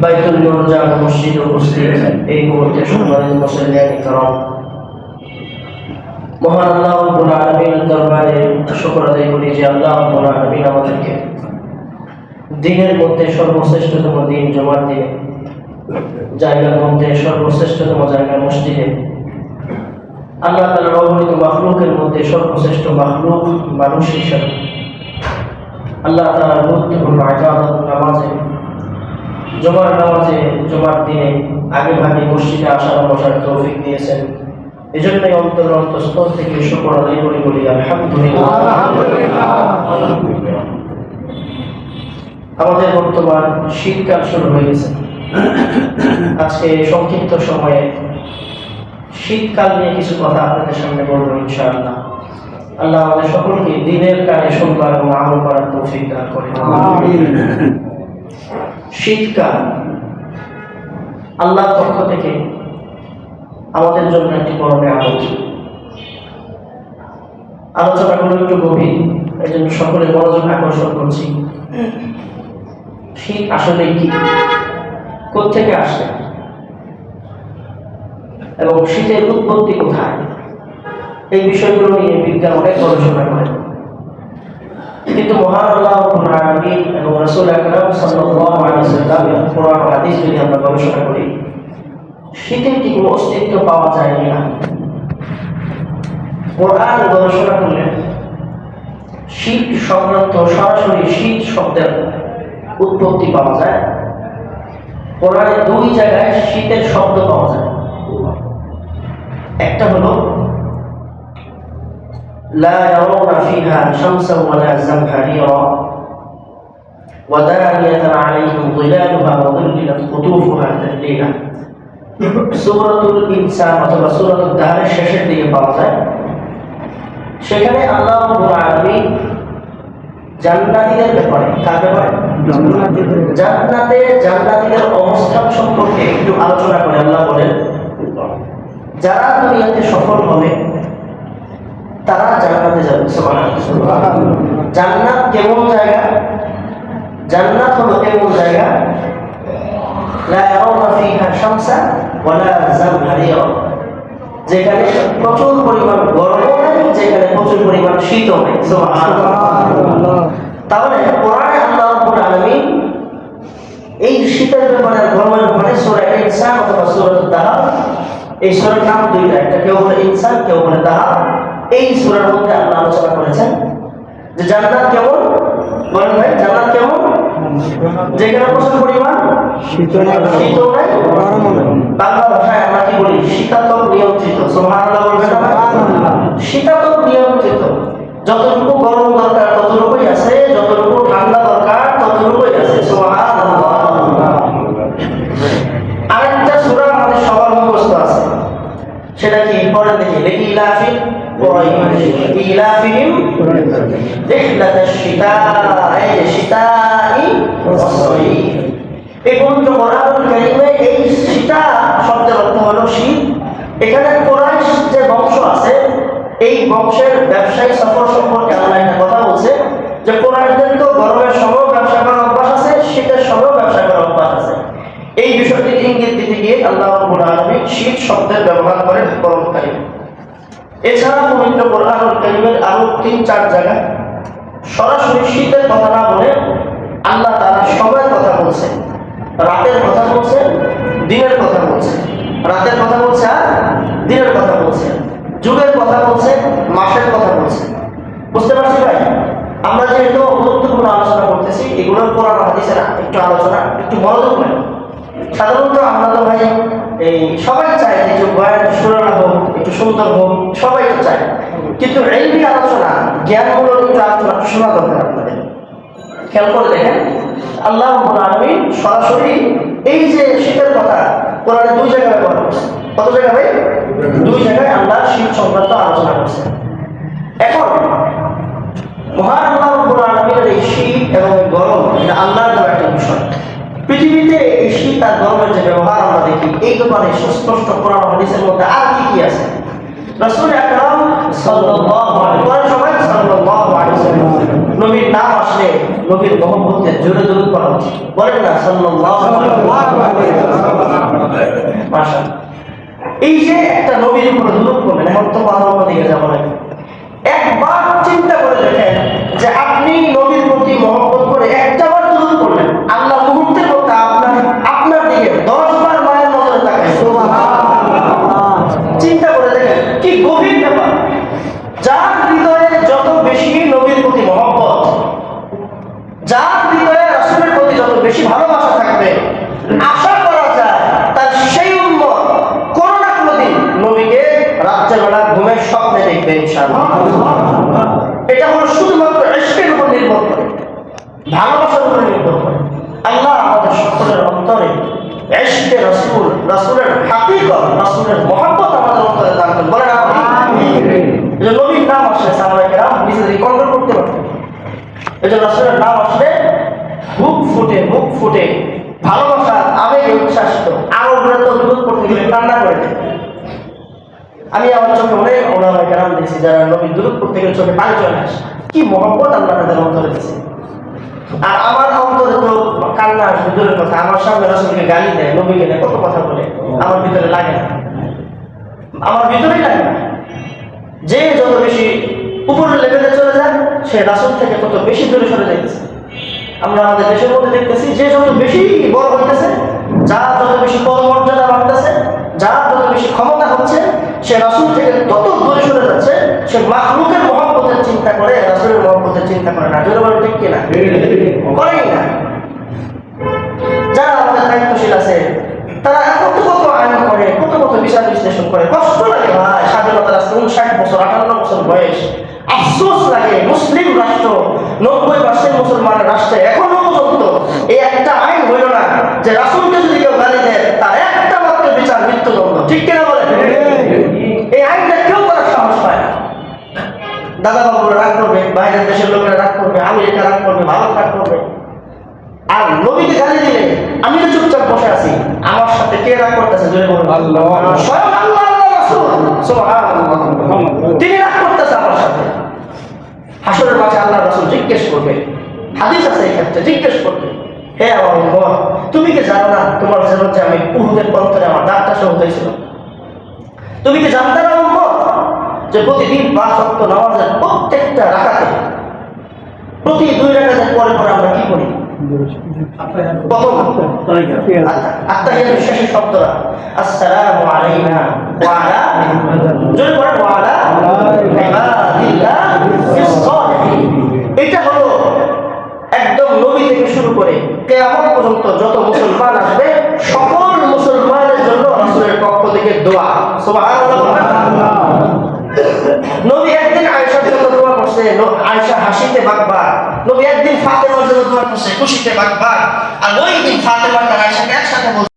বাইতুল নুরজান মসজিদ উপস্থিত এই মুহূর্তে সম্মানিত মুসলিম মহান আল্লাহ রব্বুল আলামিনের দরবারে শুকর আদায় করি যে আল্লাহ রব্বুল আলামিন আমাদেরকে দিনের মধ্যে সর্বশ্রেষ্ঠতম দিন জমার দিনে, জায়গার মধ্যে সর্বশ্রেষ্ঠতম জায়গা মসজিদে, আল্লাহ তাআলার অগণিত মাখলুকের মধ্যে সর্বশ্রেষ্ঠ মাখলুক মানুষ হিসাবে, আল্লাহ তাআলার গুরুত্বপূর্ণ ইবাদত নামাজে, জমার নামাজে, জমার দিনে আগে ভাগে মসজিদে আসার বসার তৌফিক দিয়েছেন। এজন্যই অন্তর অন্তঃস্থল থেকে শুকর আদায় করি বলি আলহামদুলিল্লাহ। আমাদের বর্তমান শীতকাল শুরু হয়ে গেছে। আজকে সংক্ষিপ্ত সময়ে শীতকাল নিয়ে কিছু কথা আপনাদের সামনে বলব ইনশাআল্লাহ। আল্লাহ আমাদের সকলকে দিনের কাজে শুনবার এবং আমল করার তৌফিক দান করে শীতকাল আল্লাহর পক্ষ থেকে আমাদের জন্য একটি বড় নিয়ামত। আলোচনাগুলো একটু গভীর, এই জন্য সকলে মনোযোগ আকর্ষণ করছি। শীত আসলে কি? কোথেকে আসে এবং শীতের উৎপত্তি কোথায়? এই বিষয়গুলো নিয়ে বিজ্ঞান অনেক গবেষণা করে। কিন্তু মহান এবং রাসূল আকরাম সাল্লাল্লাহু আলাইহি ওয়াসাল্লাম কোরআন হাদিস যদি আমরা গবেষণা করি শীতের কি কোনো অস্তিত্ব পাওয়া যায় কিনা কোরআন গবেষণা করলে শীত সংক্রান্ত সরাসরি শীত শব্দের উৎপত্তি পাওয়া যায় কোরআনে দুই জায়গায় শীতের শব্দ পাওয়া যায় একটা হলো لا يرون فيها شمسا ولا زمهريرا ودانية عليهم ظلالها وظللت قطوفها تذليلا শেষের দিকে পাওয়া যায়। সেখানে আল্লাহ জান্নাতীদের ব্যাপারে, কার ব্যাপারে? জান্নাতে জান্নাতীদের অবস্থান সম্পর্কে একটু আলোচনা করে আল্লাহ বলেন, যারা দুনিয়াতে সফল হবে, তারা জান্নাতে যাবে। জান্নাত কেমন জায়গা? জান্নাত হলো এমন জায়গা? যেখানে প্রচুর পরিমাণ যেখানে প্রচুর পরিমাণ তাহলে আল্লাহ এই শীতের ব্যাপারে গরমের ব্যাপারে সূরা ইনসান অথবা সূরা দাহার এই নাম দুইটা, একটা কেউ বলে ইনসান, কেউ বলে দাহার এই সূরার মধ্যে আল্লাহ আলোচনা করেছেন যে জান্নাত কেমন? বলেন ভাই, জান্নাত যেখানে প্রচুর পরিমাণ। বাংলা ভাষায় আমরা কি বলি? শীতাতপ নিয়ন্ত্রিত। বলবেন। শীতাতপ নিয়ন্ত্রিত। যতটুকু গরম দরকার ততটুকুই আছে যতটুকু ঠান্ডা দরকার ততটুকুই আছে সুবহানাল্লাহ আরেকটা সূরা আমাদের সবার মুখস্থ আছে সেটা কি পরে দেখি দেখি ইলাফিন ইলাফিহিম রিহলাতাশ শিতা গরমের অভ্যাস আছে, শীতের সময় ব্যবসা করার অভ্যাস আছে। এই বিষয়টি ইঙ্গিত গিয়ে শীত শব্দের ব্যবহার করেন কোরআন কারীমে এছাড়া পবিত্র কোরআনুল কারীমের আরও তিন চার জায়গায় সরাসরি শীতের কথা না বলে আল্লাহ তারা সময়ের কথা বলছে রাতের কথা বলছে দিনের কথা বলছে রাতের কথা বলছে আর দিনের কথা বলছে যুগের কথা বলছে, মাসের কথা বলছে। বুঝতে পারছি ভাই? আমরা যেহেতু গুরুত্বপূর্ণ আলোচনা করতেছি, এগুলোর কোরআন হাদিসের একটু আলোচনা, একটু মনোযোগ নেই সাধারণত আমরা তো ভাই এই সবাই চায় যে একটু বয়ান সুরানা হোক, একটু সুন্দর হোক, সবাই তো চায়। কিন্তু এই আলোচনা কিন্তু শোনা দরকার আপনাদের। খেয়াল করে দেখেন, আল্লাহ সরাসরি এই যে শীতের কথা কোরআনে দুই জায়গায় কত জায়গায় দুই জায়গায় আল্লাহ শীত সংক্রান্ত আলোচনা করছে। এখন, মহান আল্লাহ এই শীত এবং গরম এটা আল্লাহর একটা বিষয়। পৃথিবীতে এই শীত আর গরমের যে ব্যবহার আমরা দেখি, এই ব্যাপারে সুস্পষ্ট কোরআন হাদিসের মধ্যে আর কি কি আছে? রসুল কথা আপনি নবীর প্রতি মহব্বত করে একটা বার দুরূপ করলেন আল্লাহ মুহূর্তের মধ্যে আপনার আপনার দিকে দশ বার মায়ের নজরে তাকায়। চিন্তা করে দেখেন, কি গভীর যার হৃদয়ে যত বেশি নবীর প্রতি মহব্বত, যার হৃদয়ে রাসূলের প্রতি যত বেশি ভালোবাসা থাকবে, আশা করা যায় তার সেই উম্মত কোনো না কোনো দিন নবীকে রাত্রেবেলা ঘুমের স্বপ্নে দেখবে এটা হলো শুধুমাত্র ইশকের উপর নির্ভর করে, ভালোবাসার উপর নির্ভর করে। আল্লাহ আমাদের সকলের অন্তরে ইশকে রাসূল, রাসূলের হাকিকত, রাসূলের মহব্বত আমাদের অন্তরে দান করুন। বলেন আমিন। যে নবীর নাম আসলে কেরাম নিজেদের কন্ট্রোল করতে পারতেন। যে রাসূলের নাম আসলে বুক ফুটে বুক ফুটে। ভালোবাসা আবেগে উচ্ছ্বাসিত। আরও ঘরে তো দূর করতে গেলে কান্না করে আমি আমার চোখে অনেক ওলামায় কেরাম দেখছি যারা নবীর দূরত করতে গেলে চোখে পানি চলে আসে। কি মহব্বত আল্লাহ তাদের অন্তরে দিচ্ছে আর আমার অন্তরে তো কান্না আসবে দূরের কথা। আমার সামনে রাসূলকে গালি দেয়, নবীকে দেয়, কত কথা বলে। আমার ভিতরে লাগে না। আমার ভিতরেই লাগে না। যে যত বেশি উপরের লেভেলে চলে যায়, সে রাসূল থেকে তত বেশি দূরে সরে যাইতেছে। আমরা আমাদের দেশের মধ্যে দেখতেছি, যে যত বেশি বড় হইতেছে যার যত বেশি পদমর্যাদা বাড়তেছে যার যত বেশি ক্ষমতা হচ্ছে, সে রাসূল থেকে তত দূরে সরে যাচ্ছে, সে মাহলুকের মহব্বতের চিন্তা করে, রাসূলের মহব্বতের চিন্তা করে না। জোরে বলে ঠিক কিনা করেই না। যারা আমাদের দায়িত্বশীল আছে, তারা কত কত আইন করে কত কত বিচার বিশ্লেষণ করে। কষ্ট লাগে ভাই স্বাধীনতার আজকে উনষাট বছর, আটান্ন বছর বয়স। আফসোস লাগে, মুসলিম রাষ্ট্র নব্বই পার্সেন্ট মুসলমানের রাষ্ট্রে এখনও পর্যন্ত এই একটা আইন হইল না যে রাসুলকে যদি কেউ গালি দেয়, তার একটা মাত্র বিচার মৃত্যুদণ্ড। ঠিক কিনা বলে এই আইনটা কেউ করার সাহস পায় দাদা বাবুরা রাগ করবে, বাইরের দেশের লোকেরা রাগ করবে, আমেরিকা রাগ করবে, ভারত রাগ করবে। আর নবীকে গালি দিলে আমি তো চুপচাপ বসে আছি। আমার সাথে কে রাগ করতেছে জোরে বলুন। আল্লাহ। স্বয়ং আল্লাহ রাসূল। সুবহানাল্লাহ। তিনি রাগ করতেছে আমার সাথে। হাসরের মাঝে আল্লাহ রাসূল জিজ্ঞেস করবে। হাদিস আছে এই ক্ষেত্রে জিজ্ঞেস করবে। হে আমার উম্মত তুমি কি জানো না তোমার জন্য যে আমি উহুদের পন্তরে আমার দাঁতটা সহ হয়েছিল? তুমি কি জানতে না উম্মত যে প্রতিদিন পাঁচ ওয়াক্ত নামাজের প্রত্যেকটা রাখাতে প্রতি দুই রাখাতের পরে পরে আমরা কি করি? এটা হলো একদম নবী থেকে শুরু করে কিয়ামত পর্যন্ত যত মুসলমান আসবে, সকল মুসলমানের জন্য রাসূলের পক্ষ থেকে দোয়া নবী একদিন আয়েশার জন্য দোয়া করছে ন- আয়েশা হাসিতে বাগবার নবী একদিন ফাতেমার জন্য দোয়া করছে খুশিতে বাগবার আর ওই দিন ফাতেমা আয়েশাকে একসাথে বলছে